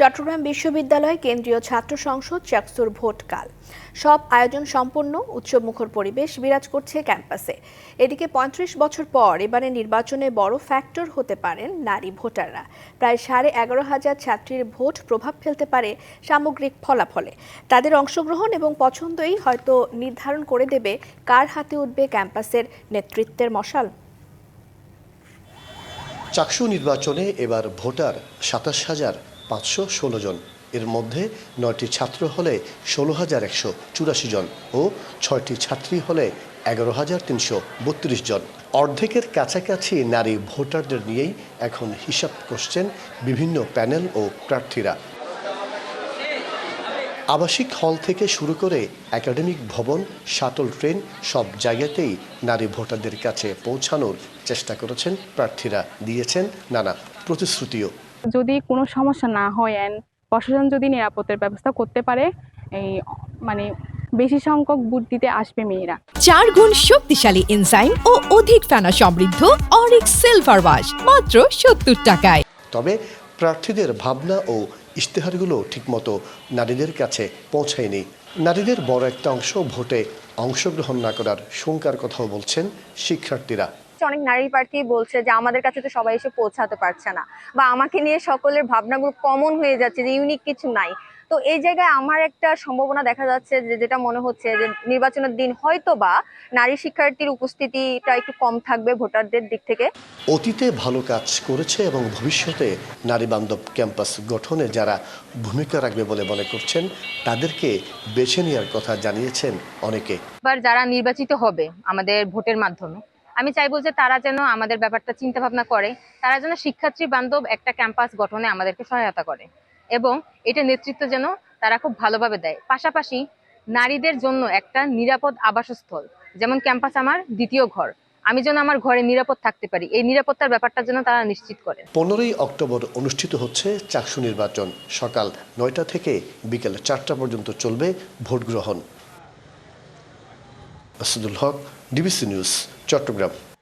চট্টগ্রাম বিশ্ববিদ্যালয় কেন্দ্রীয় ছাত্র সংসদ চাকসুর ভোটকাল। সব আয়োজন সম্পন্ন, উৎসবমুখর পরিবেশ বিরাজ করছে ক্যাম্পাসে। এদিকে পঁয়ত্রিশ বছর পর এবারে নির্বাচনে বড় ফ্যাক্টর হতে পারেন নারী ভোটাররা। প্রায় সাড়ে এগারো হাজার ছাত্রীর ভোট প্রভাব ফেলতে পারে সামগ্রিক ফলাফলে। তাদের অংশগ্রহণ এবং পছন্দই হয়তো নির্ধারণ করে দেবে কার হাতে উঠবে ক্যাম্পাসের নেতৃত্বের মশাল। চাকসু নির্বাচনে এবার ভোটার সাতাশ হাজার পাঁচশো ষোলো জন। এর মধ্যে নয়টি ছাত্র হলে ষোলো হাজার একশো চুরাশি জন ও ছয়টি ছাত্রী হলে এগারো হাজার তিনশো বত্রিশ জন। অর্ধেকের কাছাকাছি নারী ভোটারদের নিয়েই এখন হিসাব করছেন বিভিন্ন প্যানেল ও প্রার্থীরা। আবাসিক হল থেকে শুরু করে একাডেমিক ভবন, শাটল ট্রেন সব জায়গাতেই নারী ভোটারদের কাছে পৌঁছানোর চেষ্টা করেছেন প্রার্থীরা, দিয়েছেন নানা প্রতিশ্রুতিও। যদি কোনো সমস্যা না হয় অ্যান্ড প্রশাসন যদি নিরাপত্তার ব্যবস্থা করতে পারে এই মানে বেশি সংখ্যক বুথ দিতে আসবে মেয়েরা। চার গুণ শক্তিশালী এনজাইম ও অধিক ফেনা সমৃদ্ধ অরিক সিলভার ওয়াশ মাত্র সত্তর টাকায়। তবে প্রার্থীদের ভাবনা ও ইশতেহারগুলো ঠিকমতো নারীদের কাছে পৌঁছায়নি। নারীদের বড় একটা অংশ ভোটে অংশগ্রহণ না করার শঙ্কার কথাও বলছেন শিক্ষার্থীরা। অনেক নারী প্রার্থী বলছে যে আমাদের কাছে তো সবাই এসে পৌঁছাতে পারছে না বা আমাকে নিয়ে সকলের ভাবনাগুলো কমন হয়ে যাচ্ছে যে ইউনিক কিছু নাই। তো এই জায়গায় আমার একটা সম্ভাবনা দেখা যাচ্ছে যে যেটা মনে হচ্ছে যে নির্বাচনের দিন হয়তো বা নারী শিক্ষার্থীর উপস্থিতিটা একটু কম থাকবে ভোটারদের দিক থেকে। অতীতে ভালো কাজ করেছে এবং ভবিষ্যতে নারী বান্ধব ক্যাম্পাস গঠনে যারা ভূমিকা রাখবে বলে মনে করছেন তাদেরকে বেছে নেওয়ার কথা জানিয়েছেন অনেকে। এবার যারা নির্বাচিত হবে আমাদের ভোটের মাধ্যমে আমি চাইব যে তারা যেন আমাদের ব্যাপারটা চিন্তা ভাবনা করে, তারা যেন শিক্ষার্থী বান্ধব একটা ক্যাম্পাস গঠনে আমাদেরকে সহায়তা করে এবং এটা নেতৃত্ব যেন তারা খুব ভালোভাবে দেয়। পাশাপাশি নারীদের জন্য একটা নিরাপদ আবাসস্থল, যেমন ক্যাম্পাস আমার দ্বিতীয় ঘর। আমি যেন আমার ঘরে নিরাপদ থাকতে পারি, এই নিরাপত্তার ব্যাপারটা যেন তারা নিশ্চিত করে। পনেরোই অক্টোবর অনুষ্ঠিত হচ্ছে চাকসু নির্বাচন। সকাল নয়টা থেকে বিকেল চারটা পর্যন্ত চলবে ভোট গ্রহণ আসাদুল হক, ডিবিসি নিউজ। চট্টগ্রাম।